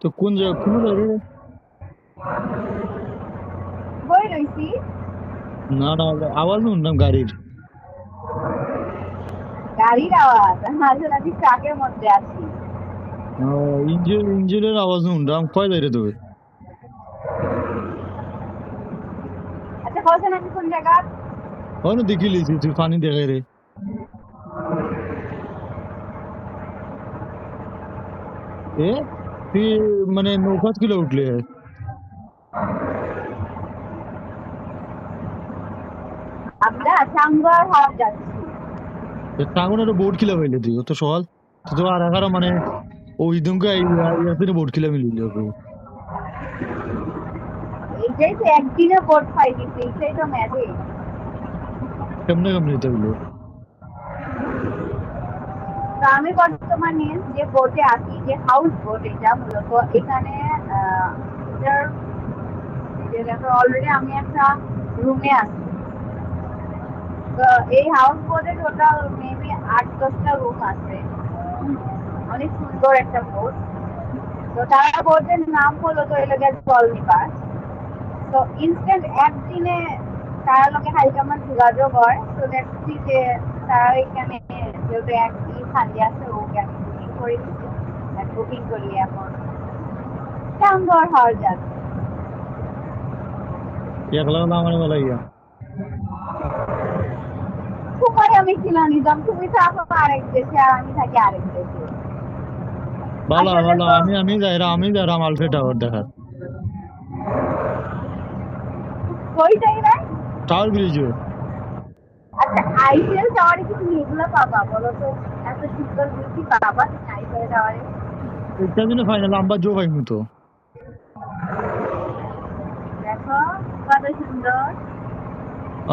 তো কোন জায়গা কোন রইছি না না আওয়াজ শুনলাম গাড়ির গাড়ির আওয়াজ আসলে আমি ট্রাকের মধ্যে আছি ইঞ্জিন ইঞ্জিনের আওয়াজ শুনলাম কয় যাই রে তুই আচ্ছা কোন জায়গা না দেখি লিছি তুই পানি দেখাই রে এ? তুই মানে নৌকাত কিলো উঠলে? আমরা চাঙ্গার হাট যাচ্ছি। টাঙ্গনের বোর্ড কিলা পাইলে তুই তো সকাল তুই তো আর এগারো মানে ওই দিনকে ইয়াতে বোর্ড কিলা মিলিলি এইটাই তো একদিনে বোর্ড পাই দিচ্ছি এইটাই তো ম্যাজিক কেমনে কেমনে এটা হইল? তো আমি বর্তমানে যে বোটে আছি, যে হাউস বোট এটা মূলত, এখানে অলরেডি আমি একটা রুমে আছি। তো এই হাউস বোটে টোটাল মেবি আট দশটা রুম আছে। অনেক সুন্দর একটা বোট তো তারা বোটের নাম হলো তো এলো গেছে জল নিবাস তো ইনস্ট্যান্ট একদিনে তারা লোকে আমার যোগাযোগ হয়। তো দেখছি যে তারা এখানে যেহেতু একই খালি আছে ওকে আমি বুকিং করে দিচ্ছি বুকিং করি এখন টাঙ্গর হওয়ার যাচ্ছে একলা না আমার ইয়া। তোমার আমি কিনা নিতাম তুমি থাকো আরেক দেশে আর আমি থাকি আরেক দেশে। ভালো ভালো আমি আমি যাইরা আমি যাইরাম আলফে টাওয়ার দেখার। ওইটাই না টাওয়ার ব্রিজে আচ্ছা আইপিএল টাওয়ারে কি তুমি এগুলো পাবা বলো তো? এত সুন্দর বিউটি পাবা আইপিএল টাওয়ারে এটা দিনে ফাইনাল আমরা জো পাইমু তো। দেখো কত সুন্দর।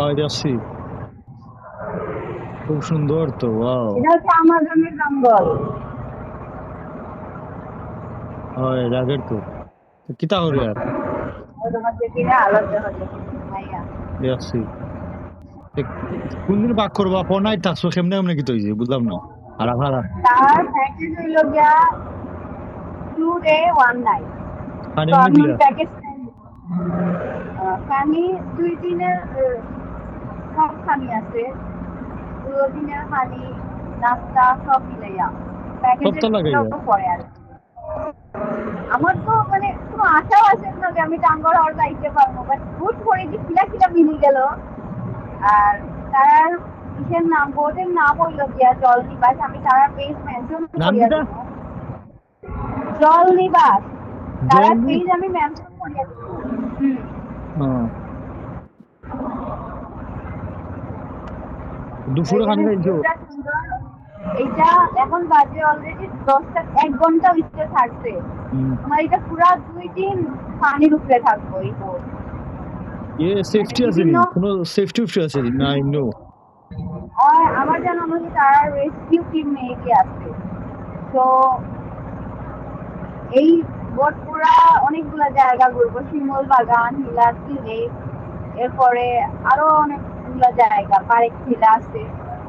আয় যাচ্ছি খুব সুন্দর তো ওয়াও এটা হচ্ছে আমাজনের জঙ্গল। হয় রাগের তো। কিতা করে আর ওদের মধ্যে কিনে আলাদা হচ্ছে মাইয়া যাচ্ছি কোন দিন বাক করবা ফোন নাই থাকছো কেমনে কেমনে কি তৈছে বুঝলাম না। তার প্যাকেজ হইল গিয়া টু ডে ওয়ান নাইট আমি প্যাকেজ দুই দিনের আহ, সব খানি আছে। দুই দিনের খানি নাস্তা সব মিলাইয়া? প্যাকেজের পরে আর আমার তো মানে কোনো আশাও আছে না যে আমি টাঙ্গর হওয়ার যাইতে পারব। বাট হুট করে যে কিলা কিলা মিলে গেল আর তার কিসের নাম বোর্ডের নাম হইল গিয়া জল নিবাস। আমি তারা পেজ মেনশন করিয়া দিব। জল নিবাস। তারা পেজ আমি মেনশন করিয়া দিব। হুম। দুপুরে খানি খাইছো এইটা এখন বাজে অলরেডি দশটা এক ঘণ্টা ভিতরে থাকছে। আমার এটা পুরা দুই দিন পানির উপরে থাকব এই বোট এ সেফটি আছে কোনো সেফটি আছে নি? না নো আর আমার জানা তারা রেস্কিউ টিম তো এই বোট পুরা অনেকগুলো জায়গা ঘুরবো, শিমল বাগান এরপরে আরও অনেকগুলো জায়গা, পারেক আছে।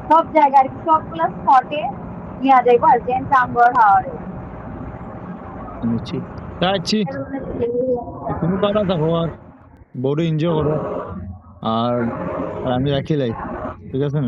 সব সবগুলো স্পটে নিয়ে যাইবো, আর জেন হাওয়ারে যাচ্ছি থাকো আর বড় এনজয় করো। আর আমি রাখি লাই ঠিক আছে